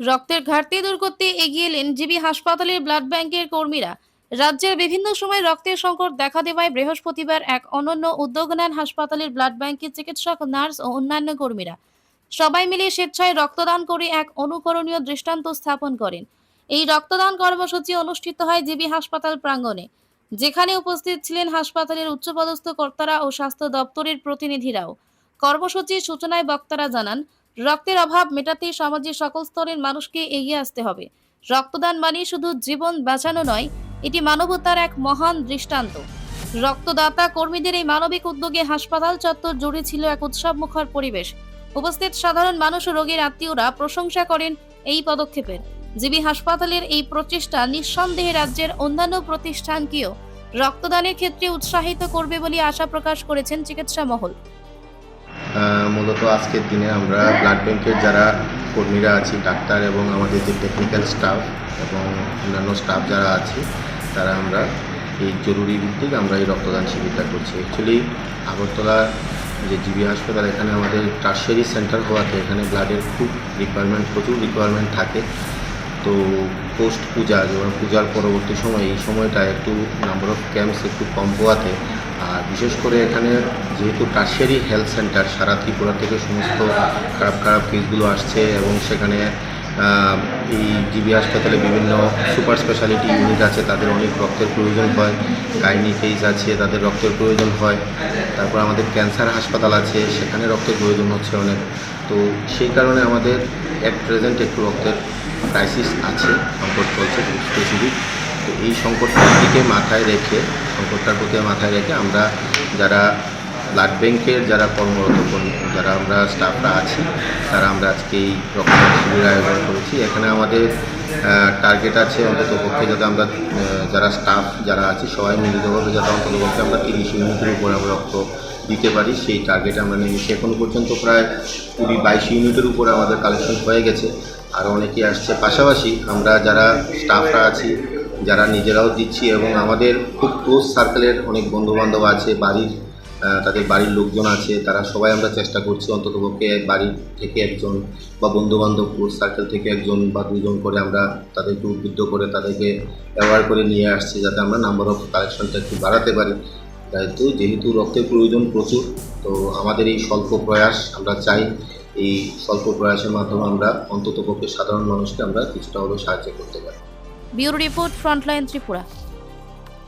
রক্তের ঘাটতি দূর করতে এগিয়ে এলেন জিবি হাসপাতালের ব্লাড ব্যাংকের কর্মীরা। রাজ্যের বিভিন্ন সময় রক্তের সংকট দেখা দেওয়ায় বৃহস্পতিবার এক অনন্য উদ্যোগ নেন হাসপাতালের ব্লাড ব্যাংকের চিকিৎসক, নার্স ও অন্যান্য কর্মীরা। সবাই মিলে স্বেচ্ছায় রক্তদান করে এক অনুকরণীয় দৃষ্টান্ত স্থাপন করেন। এই রক্তদান কর্মসূচি অনুষ্ঠিত হয় জিবি হাসপাতাল প্রাঙ্গণে, যেখানে উপস্থিত ছিলেন হাসপাতালের উচ্চপদস্থ কর্তারা ও স্বাস্থ্য দপ্তরের প্রতিনিধিরাও। কর্মসূচির সূচনায় বক্তারা জানান রক্তের অভাব মেটাতে সমাজের সকল স্তরের মানুষকে এগিয়ে আসতে হবে। রক্তদান মানে শুধু জীবন বাঁচানো নয়, এটি মানবতার এক মহান দৃষ্টান্ত। রক্তদাতা কর্মীদের এই মানবিক উদ্যোগে হাসপাতাল চত্বর জুড়ে ছিল এক উৎসবমুখর পরিবেশ। উপস্থিত সাধারণ মানুষ ও রোগীর আত্মীয়রা প্রশংসা করেন এই পদক্ষেপের। জিবি হাসপাতালের এই প্রচেষ্টা নিঃসন্দেহে রাজ্যের অন্যান্য প্রতিষ্ঠানকেও রক্তদানের ক্ষেত্রে উৎসাহিত করবে বলে আশা প্রকাশ করেছেন চিকিৎসা মহল। মূলত আজকের দিনে আমরা ব্লাড ব্যাংকের যারা কর্মীরা আছি, ডাক্তার এবং আমাদের যে টেকনিক্যাল স্টাফ এবং অন্যান্য স্টাফ যারা আছে, তারা আমরা এই জরুরি ভিত্তিক আমরা এই রক্তদান শিবিরটা করছি। অ্যাকচুয়ালি আগরতলা যে জিবি হাসপাতাল, এখানে আমাদের টার্সারি সেন্টার হওয়াতে এখানে ব্লাডের খুব রিকোয়ারমেন্ট প্রচুর রিকোয়ারমেন্ট থাকে। তো পোস্ট পূজা যেমন পূজার পরবর্তী সময়, এই সময়টা একটু নাম্বার অফ ক্যাম্পস একটু কম হওয়াতে বিশেষ করে এখানে যেহেতু টার্সিয়ারি হেলথ সেন্টার সারা ত্রিপুরা থেকে সমস্ত খারাপ খারাপ কেসগুলো আসছে এবং সেখানে এই জিবি হাসপাতালে বিভিন্ন সুপার স্পেশালিটি ইউনিট আছে, তাদের অনেক রক্তের প্রয়োজন হয় গাইনি কেস আছে, তাদের রক্তের প্রয়োজন হয়, তারপর আমাদের ক্যান্সার হাসপাতাল আছে, সেখানে রক্তের প্রয়োজন হচ্ছে অনেক। তো সেই কারণে আমাদের অ্যাট প্রেজেন্ট একটু রক্তের ক্রাইসিস আছে সংকট চলছে স্পেসিফিক তো এই সংকটটার দিকে মাথায় রেখে, সংকটটার প্রতি মাথায় রেখে আমরা যারা ব্লাড ব্যাংকের যারা কর্মরত কর্মী, যারা আমরা স্টাফরা আছি, তারা আমরা আজকে এই রক্তদান শিবির আয়োজন করেছি। এখানে আমাদের টার্গেট আছে অন্তত পক্ষে যাতে আমরা যারা স্টাফ যারা আছি, সবাই মিলিতভাবে যাতে অন্তত পক্ষে আমরা তিরিশ ইউনিটের উপর আমরা রক্ত দিতে পারি। সেই টার্গেট আমরা নিয়েছি এখন পর্যন্ত প্রায় কুড়ি বাইশ ইউনিটের উপরে আমাদের কালেকশন হয়ে গেছে। আর অনেকেই আসছে। পাশাপাশি আমরা যারা স্টাফরা আছি যারা নিজেরাও দিচ্ছি এবং আমাদের খুব ক্লোজ সার্কেলের অনেক বন্ধুবান্ধব আছে, বাড়ির তাদের বাড়ির লোকজন আছে, তারা সবাই আমরা চেষ্টা করছি অন্ততপক্ষে বাড়ি থেকে একজন বা বন্ধুবান্ধব ক্লোজ সার্কেল থেকে একজন বা দুজন করে আমরা তাদেরকে উদ্বুদ্ধ করে তাদেরকে ব্যবহার করে নিয়ে আসছি যাতে আমরা নাম্বার অফ কালেকশনটা একটু বাড়াতে পারি। যেহেতু যেহেতু রক্তের প্রয়োজন প্রচুর, তো আমাদের এই স্বল্প প্রয়াস আমরা চাই, এই স্বল্প প্রয়াসের মাধ্যমে আমরা অন্ততপক্ষে সাধারণ মানুষকে আমরা কিছুটা হলেও সাহায্য করতে পারি। Bureau report frontline Tripura